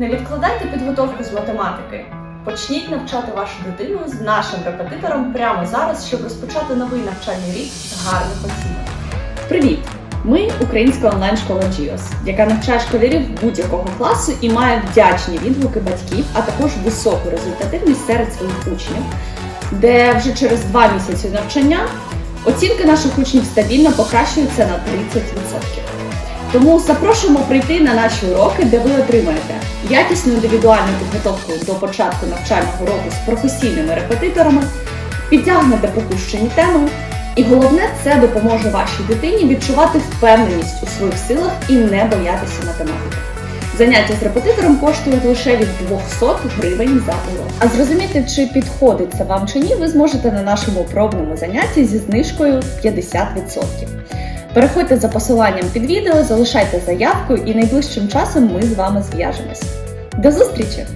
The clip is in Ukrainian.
Не відкладайте підготовку з математики. Почніть навчати вашу дитину з нашим репетитором прямо зараз, щоб розпочати новий навчальний рік з гарних оцінок. Привіт! Ми українська онлайн-школа GIOS, яка навчає школярів будь-якого класу і має вдячні відгуки батьків, а також високу результативність серед своїх учнів, де вже через два місяці навчання оцінки наших учнів стабільно покращуються на 30%. Тому запрошуємо прийти на наші уроки, де ви отримаєте якісну індивідуальну підготовку до початку навчального року з професійними репетиторами, підтягнете пропущені теми, і головне, це допоможе вашій дитині відчувати впевненість у своїх силах і не боятися математики. Заняття з репетитором коштують лише від 200 гривень за урок. А зрозуміти, чи підходить це вам чи ні, ви зможете на нашому пробному занятті зі знижкою 50%. Переходьте за посиланням під відео, залишайте заявку і найближчим часом ми з вами зв'яжемось. До зустрічі!